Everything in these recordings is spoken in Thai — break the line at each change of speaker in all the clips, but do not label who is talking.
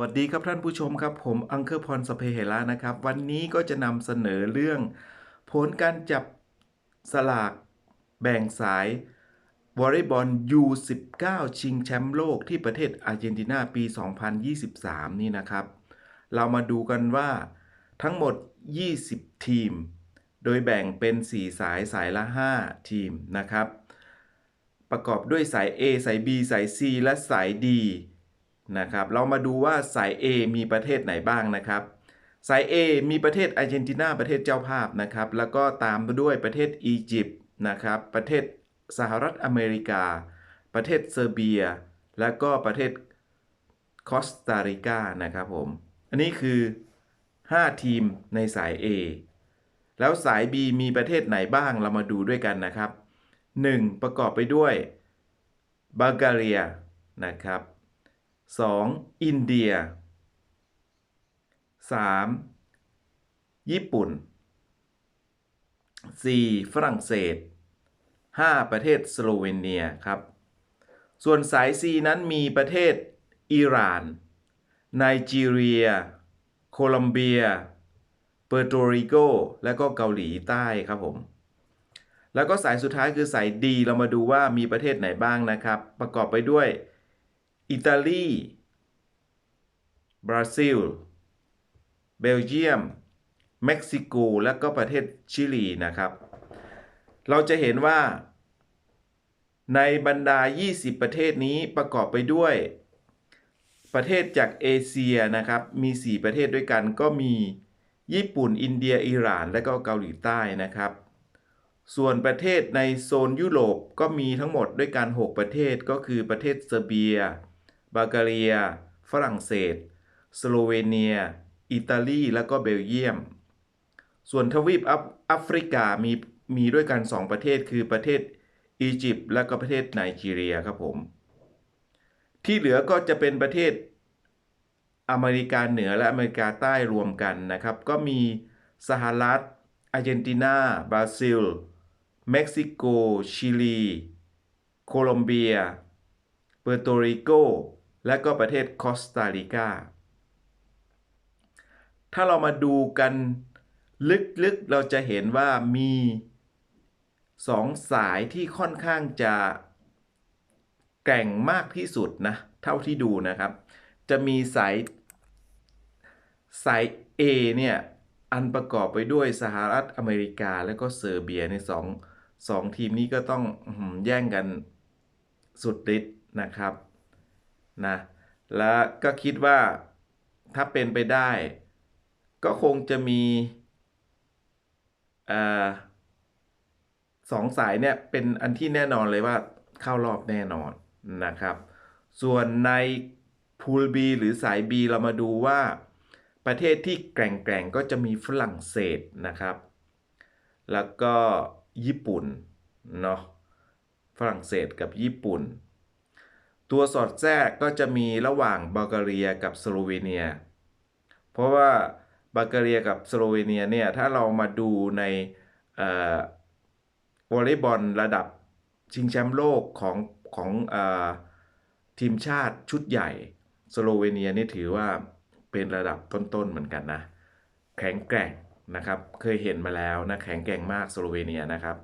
วัสดีครับท่านผู้ชมครับ ผมอังเคอร์พรสเพเหระนะครับ วันนี้ก็จะนำเสนอเรื่อง ผลการจับสลากแบ่งสายวอลเลย์บอล U19 ชิงแชมป์โลกที่ประเทศอาร์เจนตินาปี 2023 นี่นะครับ เรามาดูกันว่าทั้งหมด 20 ทีม โดยแบ่งเป็น 4 สายสายละ 5 ทีมนะครับ ประกอบด้วยสาย A สาย B สาย C และสาย D นะครับเรามาดูว่าสาย A มีประเทศไหนบ้างนะครับ สาย A มีประเทศอาร์เจนตินาประเทศเจ้าภาพนะครับ แล้วก็ตามด้วยประเทศอียิปต์นะครับ ประเทศสหรัฐอเมริกา ประเทศเซอร์เบีย แล้วก็ประเทศคอสตาริกานะครับผม อันนี้คือ 5 ทีมในสาย A แล้วสาย B มีประเทศไหนบ้างเรามาดูด้วยกันนะครับ 1. ประกอบไปด้วยบัลแกเรียนะครับ 2. อินเดีย 3. ญี่ปุ่น 4. ฝรั่งเศส 5. ประเทศสโลเวเนียครับ ส่วนสาย C นั้นมีประเทศอิหร่าน ไนจีเรีย โคลัมเบีย เปอร์โตริโก และก็เกาหลีใต้ครับผม แล้วก็สายสุดท้ายคือสาย D เรามาดูว่ามีประเทศไหนบ้างนะครับ ประกอบไปด้วย อิตาลี บราซิล เบลเยียม เม็กซิโก และก็ประเทศชิลีนะครับ เราจะเห็นว่า ในบรรดา 20 ประเทศนี้ประกอบไปด้วยประเทศจากเอเชียนะครับ มี 4 ประเทศด้วยกัน ก็มีญี่ปุ่น อินเดีย อิหร่าน และก็เกาหลีใต้นะครับ ส่วนประเทศในโซนยุโรปก็มีทั้งหมดด้วยกัน 6 ประเทศก็คือประเทศเซอร์เบีย บัลแกเรีย ฝรั่งเศส สโลเวเนีย อิตาลี และก็เบลเยียม ส่วนทวีปแอฟแอฟริกามีมีด้วยกัน 2 ประเทศคือประเทศอียิปต์และก็ประเทศไนจีเรียครับผม ที่เหลือก็จะเป็นประเทศอเมริกาเหนือและอเมริกาใต้รวมกันนะครับ ก็มีสหรัฐอาร์เจนตินา บราซิล เม็กซิโก ชิลี โคลอมเบีย เปอร์โตริโก และก็ประเทศคอสตาริกา ถ้าเรามาดูกันลึกๆเราจะเห็นว่ามีสองสายที่ค่อนข้างจะแกร่งมากที่สุดนะเท่าที่ดูนะครับ จะมีสายสาย A เนี่ยอันประกอบไปด้วยสหรัฐอเมริกาและก็เซอร์เบียในสองสองทีมนี้ก็ต้องแย่งกันสุดฤทธิ์นะครับ นะแล้วก็คิดว่าถ้าเป็นไปได้ ก็คงจะมีอสองสายเนี่ยเป็นอันที่แน่นอนเลยว่าเข้ารอบแน่นอนนะครับ ส่วนในพูล B หรือสาย B เรามาดูว่าประเทศที่แกร่งๆก็จะมีฝรั่งเศสนะครับ แล้วก็ญี่ปุ่นเนาะฝรั่งเศสกับญี่ปุ่น ตัวสอดแทรกก็จะมีระหว่างบัลแกเรียกับสโลเวเนีย เพราะว่าบัลแกเรียกับสโลเวเนียเนี่ยถ้าเรามาดูในอ่อวอลเลย์บอลระดับชิงแชมป์โลกของของออทีมชาติชุดใหญ่ สโลเวเนียนี่ถือว่าเป็นระดับต้นๆเหมือนกันนะ แข็งแกร่งนะครับ เคยเห็นมาแล้วนะ แข็งแกร่งมากสโลเวเนียนะครับ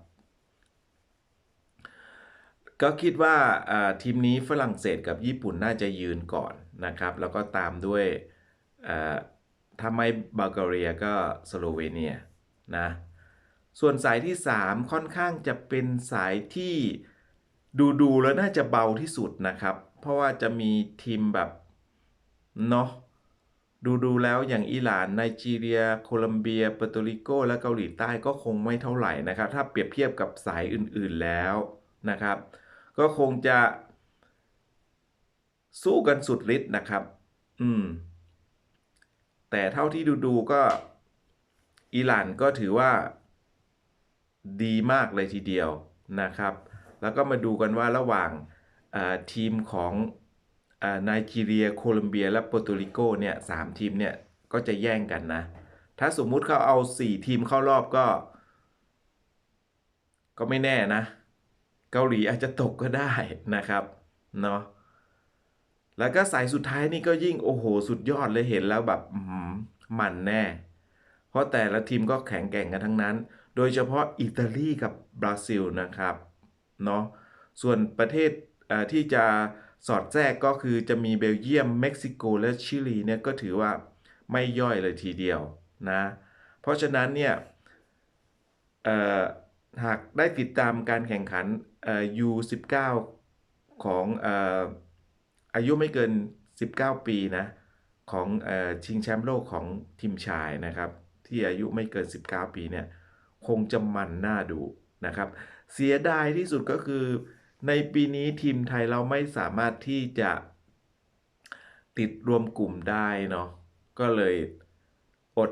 ก็คิดว่าทีมนี้ฝรั่งเศสกับญี่ปุ่นน่าจะยืนก่อนนะครับ แล้วก็ตามด้วยอ่าถ้าไม่บัลแกเรียก็สโลเวเนียนะส่วนสายที่ 3 ค่อนข้างจะเป็นสายที่ดูดูๆแล้วน่าจะเบาที่สุดนะครับ เพราะว่าจะมีทีมแบบเนาะดูดูๆแล้วอย่างอิหร่านไนจีเรีย โคลัมเบียเปอร์โตริโก และเกาหลีใต้ก็คงไม่เท่าไหร่นะครับ ถ้าเปรียบเทียบกับสายอื่นๆแล้วนะครับ ก็คงจะสู้กันสุดฤทธิ์นะครับ อืม แต่เท่าที่ดูๆก็อิหร่านก็ถือว่า ดีมากเลยทีเดียวนะครับ แล้วก็มาดูกันว่าระหว่างาทีมของไนจีเรีย โคลัมเบีย และเปร์โตริโกเนี่ยสามทีมเนี่ย ก็จะแย่งกันนะ ถ้าสมมุติเขาเอา 4 ทีมเข้ารอบก็ ก็ไม่แน่นะ เกาหลีอาจจะตกก็ได้นะครับเนาะแล้วก็สายสุดท้ายนี่ก็ยิ่งโอ้โห สุดยอดเลยเห็นแล้วแบบหมันแน่ เพราะแต่ละทีมก็แข็งแกร่งกันทั้งนั้น โดยเฉพาะอิตาลีกับบราซิลนะครับเนาะส่วนประเทศที่จะสอดแทรกก็คือจะมีเบลเยียม เม็กซิโกและชิลีเนี่ยก็ถือว่าไม่ย่อยเลยทีเดียวนะ เพราะฉะนั้นเนี่ยหากได้ติดตามการแข่งขัน U19 ของเอ่ออายุไม่เกิน 19 ปีนะของเอ่อชิงแชมป์โลกของทีมชายนะครับ ที่อายุไม่เกิน 19 ปีเนี่ยคงจะมันน่าดูนะครับ เสียดายที่สุดก็คือในปีนี้ทีมไทยเราไม่สามารถที่จะติดรวมกลุ่มได้เนาะก็เลยอด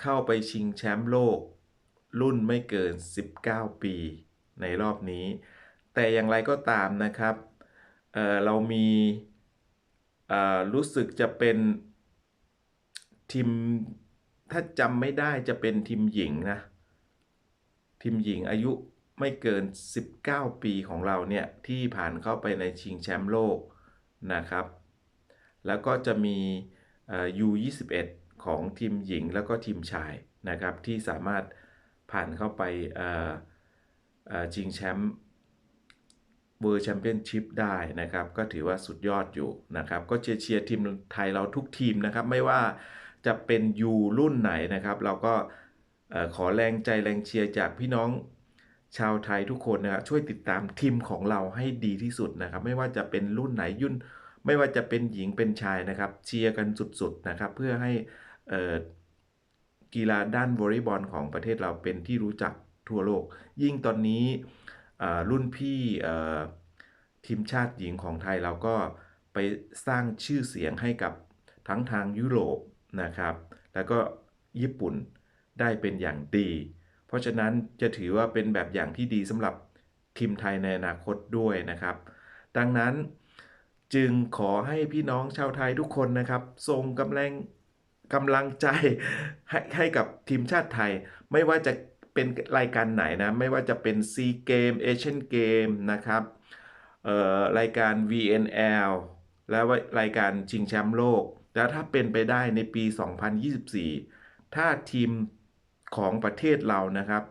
เข้าไปชิงแชมป์โลก รุ่นไม่เกิน 19 ปี ในรอบนี้ แต่อย่างไรก็ตามนะครับเเรามีรู้สึกจะเป็นทีมถ้าจำไม่ได้จะเป็นทีมหญิงนะทีมหญิงอายุไม่เกิน 19 ปีของเราเนี่ย ที่ผ่านเข้าไปในชิงแชมป์โลกนะครับ แล้วก็จะมีเอ่อ U21 ของทีมหญิงแล้วก็ทีมชายนะครับ ที่สามารถผ่านเข้าไป ชิงแชมป์เวอร์แชมเปี้ยนชิพได้นะครับ ก็ถือว่าสุดยอดอยู่นะครับ ก็เชียร์เชียร์ทีมไทยเราทุกทีมนะครับ ไม่ว่าจะเป็นยูรุ่นไหนนะครับ เราก็ขอแรงใจแรงเชียร์จากพี่น้องชาวไทยทุกคนนะครับช่วยติดตามทีมของเราให้ดีที่สุดนะครับ ไม่ว่าจะเป็นรุ่นไหนยุ่น ไม่ว่าจะเป็นหญิงเป็นชายนะครับ เชียร์กันสุดๆนะครับ เพื่อให้กีฬาด้านวอลเลย์บอลของประเทศเราเป็นที่รู้จัก ทั่วโลก ยิ่งตอนนี้รุ่นพี่ทีมชาติหญิงของไทยเราก็ไปสร้างชื่อเสียงให้กับทั้งทางยุโรปนะครับ แล้วก็ญี่ปุ่นได้เป็นอย่างดี เพราะฉะนั้นจะถือว่าเป็นแบบอย่างที่ดีสำหรับทีมไทยในอนาคตด้วยนะครับ ดังนั้นจึงขอให้พี่น้องชาวไทยทุกคนนะครับส่งกำลังกำลังใจให้ให้กับทีมชาติไทย ไม่ว่าจะ เป็นรายการไหนนะ ไม่ว่าจะเป็นซีเกมเอเชียนเกมนะครับรายการ VNL และรายการชิงแชมป์โลก แล้วถ้าเป็นไปได้ในปี 2024 ถ้าทีมของประเทศเรานะครับ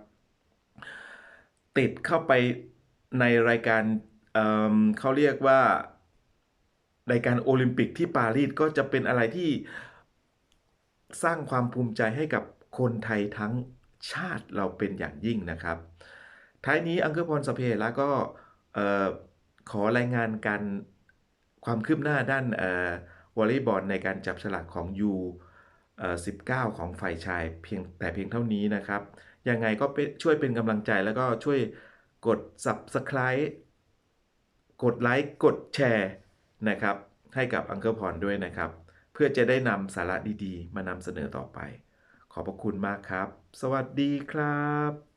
ติดเข้าไปในรายการเเขาเรียกว่ารายการโอลิมปิกที่ปารีสก็จะเป็นอะไรที่สร้างความภูมิใจให้กับคนไทยทั้ง ชาติเราเป็นอย่างยิ่งนะครับ ท้ายนี้อังเคิลพรสพเพระก็เอ่อขอรายงานการความคืบหน้าด้านออวอลเลย์บอลในการจับฉลากของ U เอ่อ19 ของฝ่ายชายเพียงแต่เพียงเท่านี้นะครับ ยังไงก็เป็นช่วยเป็นกำลังใจแล้วก็ช่วยกด Subscribe กดไลค์กดแชร์นะครับ ให้กับอังเคิลพรด้วยนะครับ เพื่อจะได้นำสาระดีๆ มานำเสนอต่อไป ขอบพระคุณมากครับ สวัสดีครับ